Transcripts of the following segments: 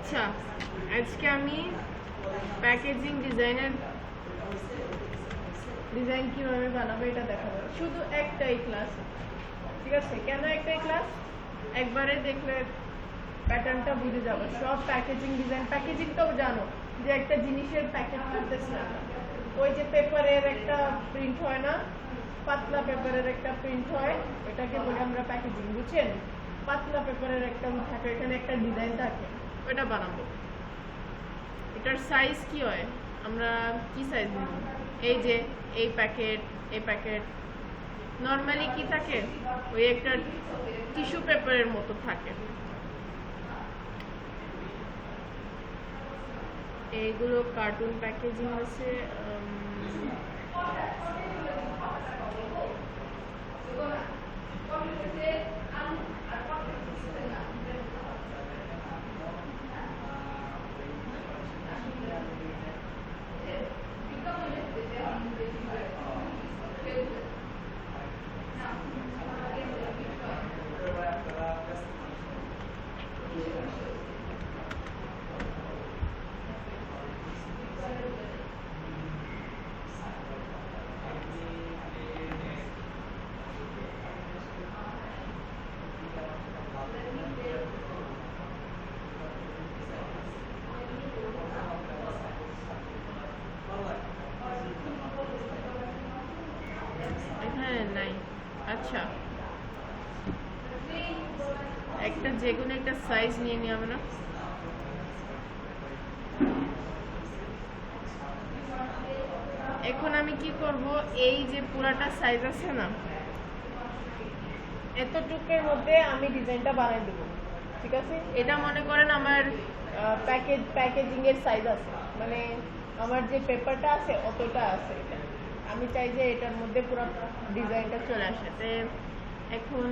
আচ্ছা আজকে আমি প্যাকেজিং ডিজাইনের ডিজাইন কীভাবে বানাবো এটা দেখাবো। শুধু একটাই ক্লাস ঠিক আছে? কেন একটাই ক্লাস একবারে দেখলে প্যাটার্নটা বুঝে যাবে। সব প্যাকেজিং ডিজাইন প্যাকেজিং তো জানো যে একটা জিনিসের প্যাকেট করতেছে। ওই যে পেপারের একটা প্রিন্ট হয় না? পাতলা পেপারের একটা প্রিন্ট হয়। ওটাকে বলি আমরা প্যাকেজিং বুঝছেন? পাতলা পেপারের একটা থাকে, এখানে একটা ডিজাইন থাকে। ওটা বানাবো। এটার সাইজ কি হয়? আমরা কি সাইজ নেব? এই যে, এই প্যাকেট এই প্যাকেট নর্মালি কি থাকে? ওই একটা টিস্যু পেপারের মতো থাকে। এইগুলো কার্টুন প্যাকেজিং আছে এখানে নাই। আচ্ছা। একটা যে কোনো একটা সাইজ নিয়ে নিয়ে হবে না? এখন আমি কি করব? এই যে পুরাটা সাইজ আছে না, এতটুকের মধ্যে আমি ডিজাইনটা বানাই দেবো। ঠিক আছে? এটা মনে করেন আমার প্যাকেজ প্যাকেজিং এর সাইজ আছে। মানে আমার যে পেপারটা আছে, অতটা আছে এটা। আমি চাই যে এটার মধ্যে পুরো ডিজাইনটা চলে আসে। তে এখন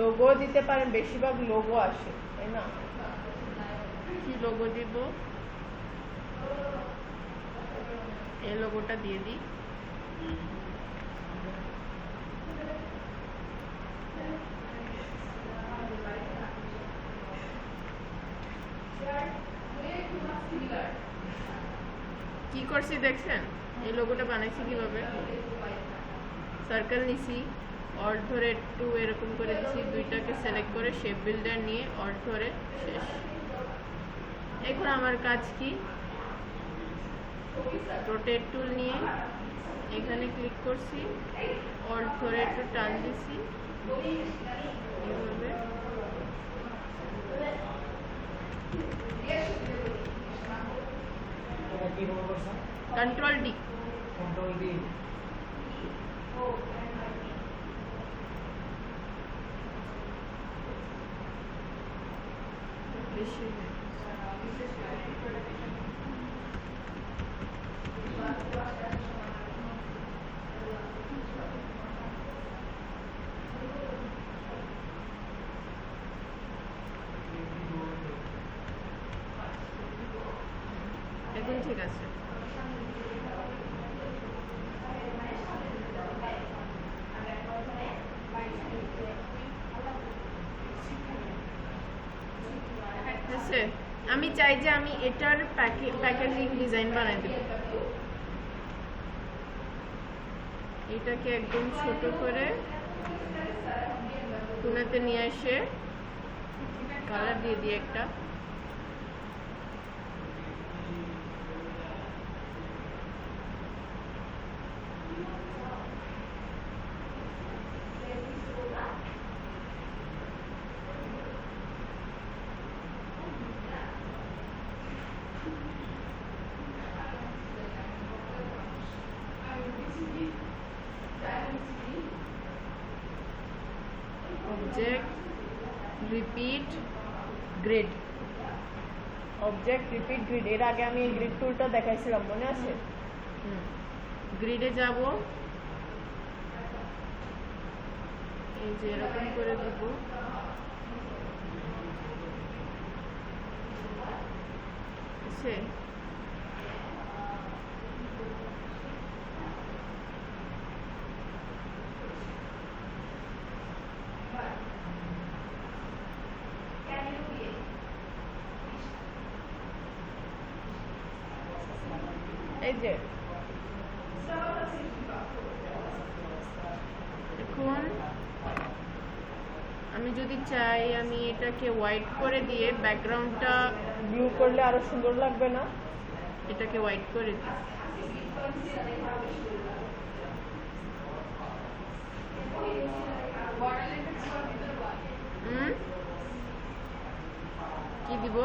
লোগো দিতে পারেন, বেশিরভাগ লোগো আসে, তাই না? কি লোগো দিব? এই লোগোটা দিয়ে দিই। কি করছি দেখছেন? এই লোগোটা বানাইছি কীভাবে? সার্কেল নিছি অর ধরে একটু এরকম করে দিছি, দুইটাকে সিলেক্ট করে শেপ বিল্ডার নিয়ে অর ধরে শেষ। এখন আমার কাজ কি? রোটেট টুল নিয়ে এখানে ক্লিক করছি অর ধরে একটু টান দিছি। এইভাবে এটা কি খবর করছ কন্ট্রোল ডি কন্ট্রোল ডি বেশি এখন ঠিক আছে আছে? আমি চাই যে আমি এটার প্যাকেজিং ডিজাইন বানাই দেব এটাকে একদম ছোট করে টুনাতে নিয়ে এসে কালার দিয়ে দিই একটা object repeat grid object repeat grid এর আগে আমি গ্রিড টুলটা দেখাইছিলাম, মনে আছে? গ্রিডে যাব। এই যে এরকম করে দিব। সে এই যে। এখন আমি যদি চাই আমি এটাকে হোয়াইট করে দিয়ে ব্যাকগ্রাউন্ডটা ব্লু করলে আরও সুন্দর লাগবে না? এটাকে হোয়াইট করে দিই। কি দিব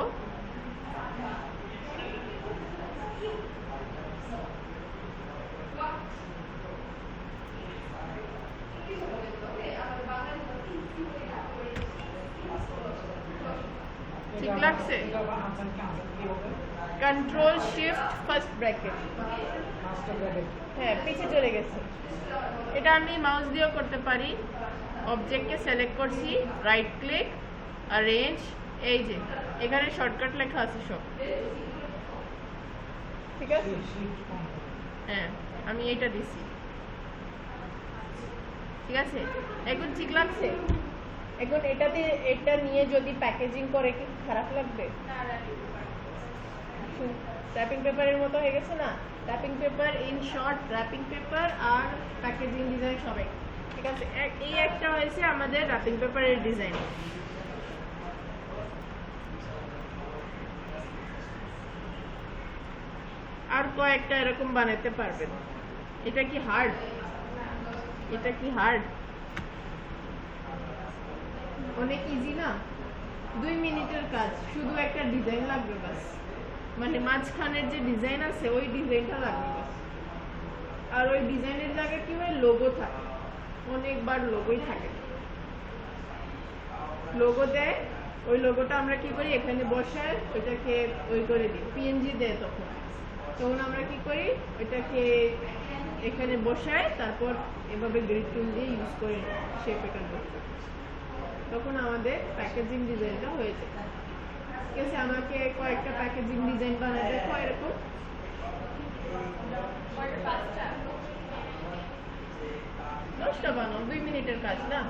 ঠিক লাগছে? কন্ট্রোল শিফট ফার্স্ট ব্র্যাকেট হ্যাঁ পিছে চলে গেছে। এটা আমি মাউস দিয়েও করতে পারি। অবজেক্টকে সিলেক্ট করছি রাইট ক্লিক আর রেঞ্জ এই যে, এখানে শর্টকাট লেখা আছে সব। ঠিক আছে? হ্যাঁ আমি এটা দিছি। ঠিক আছে? এখন ঠিক লাগছে? এখন এটাতে এটা নিয়ে যদি প্যাকেজিং করে কি খারাপ লাগবে? র্যাপিং পেপারের মতো হয়ে গেছে না? Wrapping paper in short wrapping paper R packaging design সবাই। ঠিক আছে এই একটা হয়েছে আমাদের র্যাপিং পেপারের ডিজাইন আর কয়েকটা এরকম বানাতে পারবেন। এটা কি হার্ড এটা কি হার্ড অনেক ইজি না? দুই মিনিটের কাজ, শুধু একটা ডিজাইন লাগবে বাস। মানে মাঝখানের যে ডিজাইন আছে, ওই ডিজাইনটা লাগবে বাস। আর ওই ডিজাইনের জায়গায় কি হয়? লোগো থাকে। অনেকবার লোগোই থাকে। লোগো দেয়, ওই লোগোটা আমরা কি করি? এখানে বসায়, ওইটাকে ওই করে দিই। পিএনজি দেয় তখন। তখন আমরা কি করি? ওইটাকে এখানে বসায়, তারপর এভাবে গ্রিড টুল দিয়ে ইউজ করে শেপ এটা করতে তখন আমাদের প্যাকেজিং ডিজাইনটা হয়ে যায় ঠিক আছে, আমাকে কয়েকটা প্যাকেজিং ডিজাইন বানায় দেখো এরকম। দশটা বানাও, দুই মিনিটের কাজ, না?